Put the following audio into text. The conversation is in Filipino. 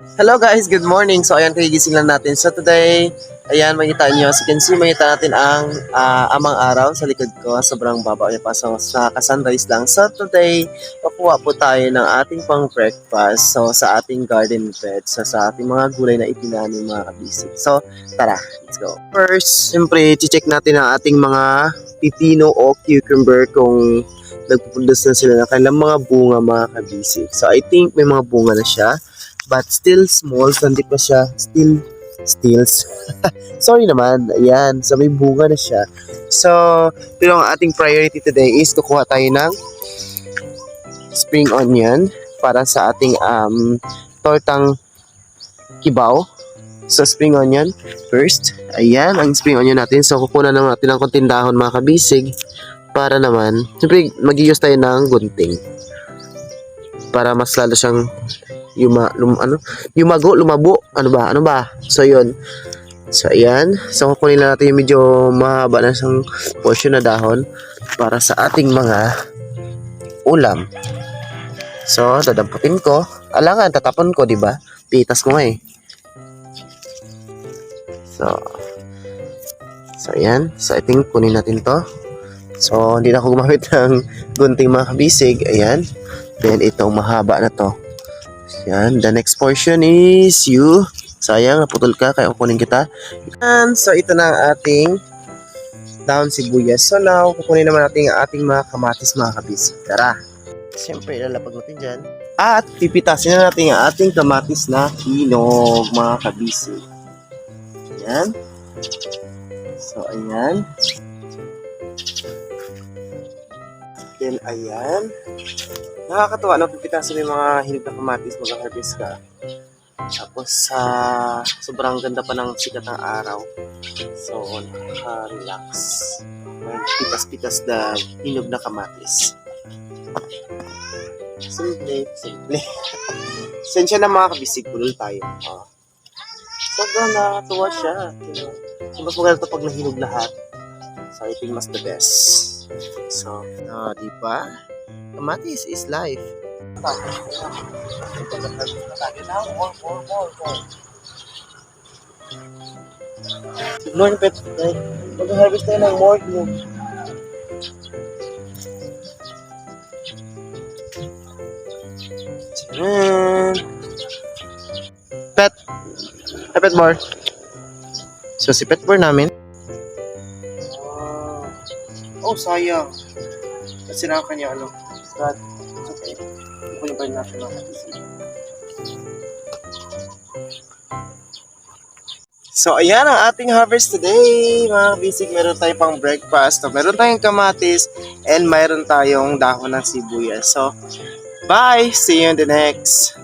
Hello guys, good morning. So ayan, kagigising lang natin. So today, ayan, makita nyo, as you can see, makita natin ang ah, amang araw sa likod ko. Sobrang baba niya pa. So sunrise lang. So today, pakuha po tayo ng ating pang breakfast. So sa ating garden bed. So sa ating mga gulay na itinanim mga kabisig. So tara, let's go. First, siyempre, check natin ang ating mga pipino o cucumber kung nagpupundos na sila ng kanilang mga bunga mga kabisig. So I think may mga bunga na siya but still small, hindi pa siya still stills. Sorry naman, ayan. So may bunga na siya. So, pero ang ating priority today is kukuha tayo ng spring onion para sa ating um, tortang kibaw. So, spring onion first. Ayan, ang spring onion natin. So, kukunan naman natin ng konting dahon mga kabisig para naman, siyempre, mag-use tayo ng gunting para mas lalo siyang yuma, lum, ano, yumago, lumabo, ano ba, ano ba? So, yun. So, ayan. So, kukunin lang natin yung medyo mahaba na isang portion na dahon para sa ating mga ulam. So, dadamputin ko. Alangan, tatapon ko, di ba? Pitas ko nga eh. So, so, ayan. So, I think kunin natin to. So, hindi na ako gumamit ng gunting mga kabisig. Ayan. Then, itong mahaba na to. Yan. The next portion is you. Sayang, naputol ka. Kaya kukunin kita. And so, ito na ang ating down sibuyas. So, now, kukunin naman natin ang ating mga kamatis mga kabisig. Tara. Siyempre, ilalapag natin dyan. At pipitasin na natin ang ating kamatis na hinog mga kabisig. Ayan. So, ayan. Then, ayan. Nakakatuwa, no? Pipitasin mo yung mga hinog na kamatis, mag-harvest ka. Tapos, sa sobrang ganda pa ng sikat ng araw. So, nakaka-relax. Ayan, Pitas-pitas na hinog na kamatis. Simple, simple. Sensya na mga kabisig, pulol tayo. Oh. Sobrang nakakatuwa siya. You know? Mas maganda to pag nahinog lahat. So, I think mas the best. So, ah, di ba? Kamatis is life. Yung pet. Mag-harvest tayo ng more mo. Tcharan! Pet! Pet more. So, si pet more namin. Oh, sayang. Kasi na kanya ano. But, it's okay. Kukunin pa rin natin katisig. So, ayan ang ating harvest today. Mga basic, meron tayong pang breakfast. So, meron tayong kamatis and meron tayong dahon ng sibuyas. So, bye! See you in the next